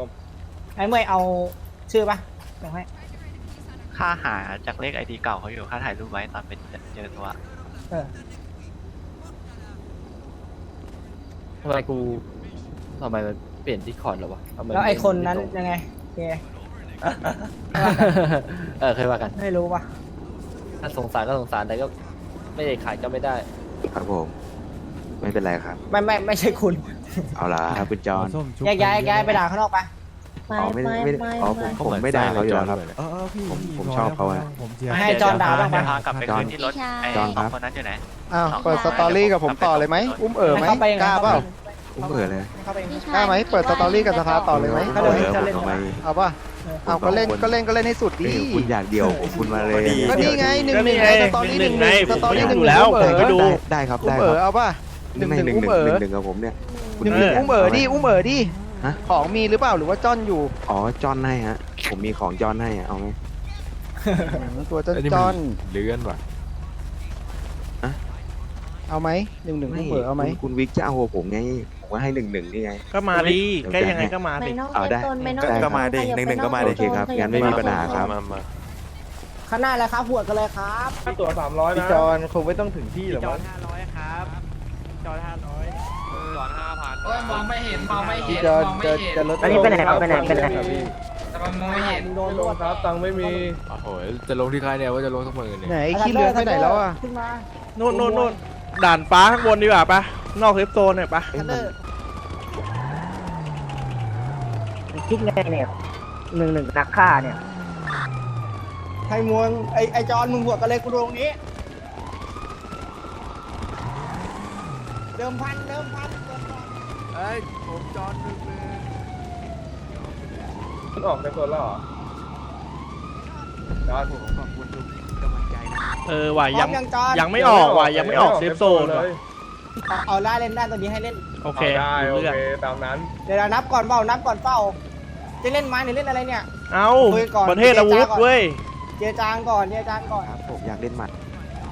ส้มไอ้เมย์เอาชื่อปะส่งให้ค่าหาจากเลขไอดีเก่าเขาอยู่ค่าถ่ายรูปไว้ตอนเป็นเจอตัวเออทำไมกูทำไมมันเปลี่ยนที่คอร์ดแล้ววะทำมแล้วไอ้คนนั้นม่ตรงยังไงโอเคเออเคยว่ากัน ไม่รู้ปะถ้าสงสารก็สงสารแต่ก็ไม่ได้ขายก็ไม่ได้ ครับผม ไม่เป็นไรครับ ไม่ไม่ไม่ใช่คุณเอาละครับคุณจอนส้มชุบแยกย้ายแยกย้ายไปด่าข้างนอกไปไม่อ๋อไม่ได้ไม่ไม่ได้ไม่อ๋อผมไม่ผมไม่ด่าเขาอยู่แล้วครับ เออเออพี่ผมพี่ผมพชอบแล้วเขาอะ ผมเชียร์ให้จอนด่าบ้างเดี๋ปะยวพากลับไปคืนที่รถไอ้จอนสครัองบคนนั้นอยู่ไหน อ้าวเอาเปิดสตอรี่กับผมต่อเลยไหมอุ้มเอ๋อไหมให้เข้าไปกล้าเปล่าผมเบื่อเลยให้เข้าไปพี่ชยกล้าไหมเปิดสตอรี่กับสภาต่อเลยไหมก็เลยจะเล่นทำไมเอาป่ะเอาก็เล่นก็เล่นก็เล่นให้สุดดิเอ้ยคุณอยากเดี่ยวคุณมาเลยก็นี่ไงหนึ่งหนึ่งไงสตอรี่หนึ่งหนึ่งสตอรี่หนึ่งอยู่แล้วอุ้มผมเอ๋ก็อดูได้ครับอุ้มได้เอ๋คอรับเอาป่ะ หนึ่งไม่หนึ่งหนึ่งอุ้มหนึ่งเอ๋อ หนึ่งหนึ่งกับผมเนี่ยคุณหนึ่งหนึ่งมีอุ้มเอ๋อดิอุ้มเอ๋อดิฮะ ของมีหรือเปล่าหรือว่าจ้อนอยู่อ๋อจอนให้ฮะ ผมมีของจอนให้อะเอาไหม ตัวจ้อนอันนี้จ้มัอนเลื่อนว่ะเอาไหมหนึ่งหนึ่งอุ้มเอ๋อเอาไหมคุณคุณวิกจะเอาผมไงผมก็ให้หนึ่งหนึ่งนี่ไง ก็มาดิแกยังไงก็มาไม่ดินอกเอาเซได้ฟโซนไม่นอกก็เซฟโซก็มาดิขยับหนึ่งหนึ่งไปก็มาดิเซฟโซโอเคครับขยังั้นไม่มีปัญหา ครับ มามาข้างหน้าเลยครับหัวกันเลยครับ ค่าตั๋วสามร้อยพี่นะจอนคงไม่ต้องถึงที่หรอกจอมั้นงห้าร้อยครับ จอนห้าร้อยจอนห้าพันโอ้ยมองไม่เห็นมองไม่เห็พี่นจอนมองไม่จะเห็นจะลดอันนี้ไปไหนครับไปไหนไปไหน แต่มันมองไม่เห็นโดนโดนครับตังค์ไม่มีโอ้โหจะลงที่ใครเนี่ยว่าจะลงสักหมื่นเนี่ยไหนขี้เลือนไปไหนแล้วอะขึ้นมานู่นนู่นนู่นด่านฟ้าข้างบนดีกว่าปะนอกเซฟโซนเนี่ยปะทันเดอร์คิดไงเนี่ยหนึ่งหนึ่งนักฆ่าเนี่ยไทยมวงไอไอจอนมึงหัวกันเลยกูตรงนี้ เดิมพันเดิมพันเดิมพันเอ้ยผมจอนหนึ่งเลยมันออกในโซนแล้วเหรอจอนขอบคุณทุกกำลังใจนะเออว่ะพร้ยัองมยังจอนยังไม่ออกว่ะยังไม่ออกเซฟโซนว่ะเอาเอาได้เล่นได้ตัวนี้ให้เล่น โอเคได้โอรู้เรื่องเคตามนั้นเดี๋ยวเรานับก่อนเปล่านับก่อนเปล่าจะเล่นไม้หรือเล่นอะไรเนี่ย เอาคุยก่อนประเทศอาวุธเว้ยเจรจางก่อนเจรจางก่อน ครับผมอยากเล่นหมัด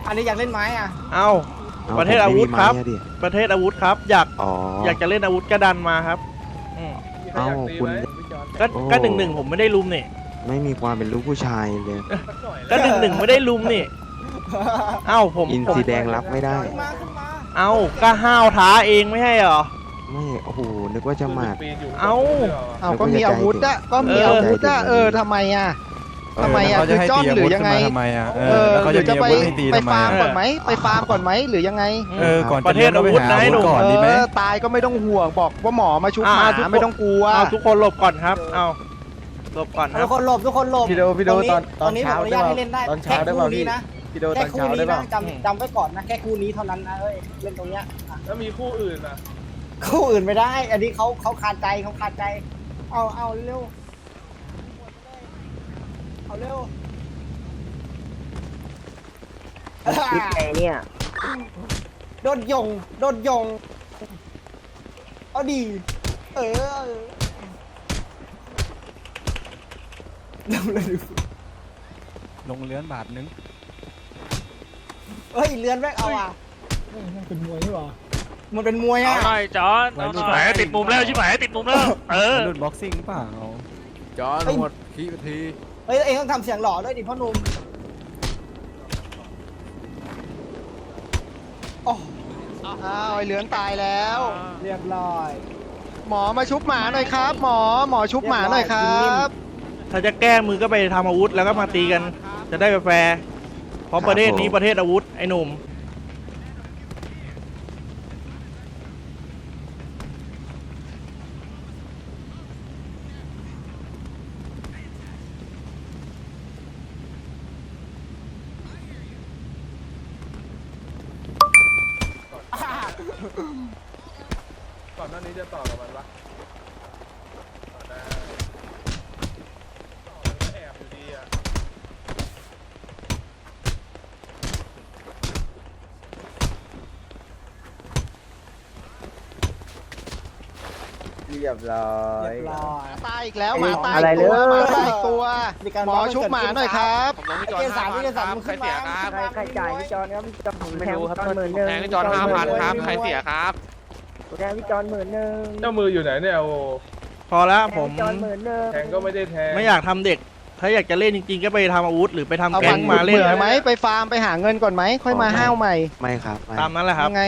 อันนี้อยากเล่นไม้อะ เอาเอ้าประเทศผมอาไม่วุธมีครับไม้อะดิประเทศอาวุธครับ อยากอ๋ออยากจะเล่นอาวุธก็ดันมาครับอืมเอ้าคุณ ก็โอ้ ก็หนึ่งหนึ่งผมไม่ได้ลุมนี่ไม่มีความเป็นลูกผู้ชายเลย ก็หนึ่งหนึ่งไม่ได้ลุมนี่เอ้าผมอินผมซีแดงรับไม่ได้ขึ้นมาขึ้นมาเอ้าก็ห้าวท้าเองไม่ใช่เหรอ ไม่ โอ้โห นึกว่าจะหมัดเอ้า เอาก็มีอาวุธอะก็มีอาวุธอะเออทำไมอะ ทำไมอะเแล้วเขาจะให้คือจ้อนตีาหรืวุธอยังไงขึ้นมาทำไมอะเอเอออแล้วเขาหรืจะอมีจะอาไปวุธให้ตีไปทำไมฟาร์มอะก่อนไหมไปฟาร์มก่อนไหมหรือยังไงเออก่อนประจะเทเล่ศนก็ไปอาวุธหานะอาไอ้วุหนุ่ธมก่อนดีไหมเออตายก็ไม่ต้องห่วงบอกว่าหมอมาชุบอ่าหมาทุกคนไม่ต้องกลัวเอาทุกคนหลบก่อนครับเอาหลบก่อนคทุรับกคนหลบทุกคนหลบพี่โดพี่โดตรงนี้ตอนตอนนี้ผมอนุญาตให้เล่นได้ตอนแค่เช้าได้คู่เปล่านี้พี่นะพี่โดตแค่อนคู่เช้าได้นี้เปนะล่าจำจำไว้ก่อนนะแค่คู่นี้เท่านั้นนะเอ้ยเล่นตรงเนี้ยอะแล้วมีคู่อื่นอะคู่อื่นไม่ได้ อันนี้เขาเขาขาดใจเขาขาดใจ เอาเอาเร็ว เอาเร็วคิดไงเนี่ย โดนยง โดนยง เอาดี เออเร็วเลยลงเลื้อนบาทนึงเฮ้ยเลือนแม่งเอาอะมันเป็นมวยนี่หรอมันเป็นมวยอะหน่อยจอนชิบหายติดมุมแล้วชิบหายติดมุมแล้ว เออ รุ่นบ็อกซิ่งเปล่าจอนหมดขี้ที เฮ้ยเองต้องทำเสียงหล่อด้วยดิพ่อหนุ่มโอ้อ้าวไอเหลือนตายแล้ว เรียบร้อยหมอมาชุบหมาหน่อยครับ หมอหมอชุบหมาหน่อยครับถ้าจะแก้มือก็ไปทำอาวุธแล้วก็มาตีกัน จะได้แฟร์ๆเพราะประเทศนี้ประเทศอาวุธไอ้หนุ่ม ก่อนหน้านี้จะต่อกับมันปะต่อได้ต่อมันก็แอบอยู่ดีอะ เรียบร้อเรียย บร้อย ตายอีกแล้วหมาตายอะไรอีกตัวเลยหมาตายอีกตัวมีการหมอชุบหมาหน่อยครับไอ้เกณฑ์สามที่เกณฑ์สามมึงขึ้นมาใครใครจ่ายพี่จอนครับพี่จอนผมแทงพี่จอนหมื่นหแทนึ่งงพี่จอนห้าพันครับใครเสียครับผมแทงพี่จอนหมื่นหนึ่งเจ้ามืออยู่ไหนเนี่ยโอ้พอแล้วผมจอนหมื่นหนึ่งแทงก็ไม่ได้แทงไม่อยากทำเด็ก ถ้าอยากจะเล่นจริงๆ ก็ไปทำอาวุธ หรือไปทำเอาแก๊บังตรมาเล่นเบื่อไหมไปฟาร์มไปหาเงินก่อนไหมค่อยมาห้าวใหม่ไม่ครับไม่ตามนั้นแหละครับ ยังไง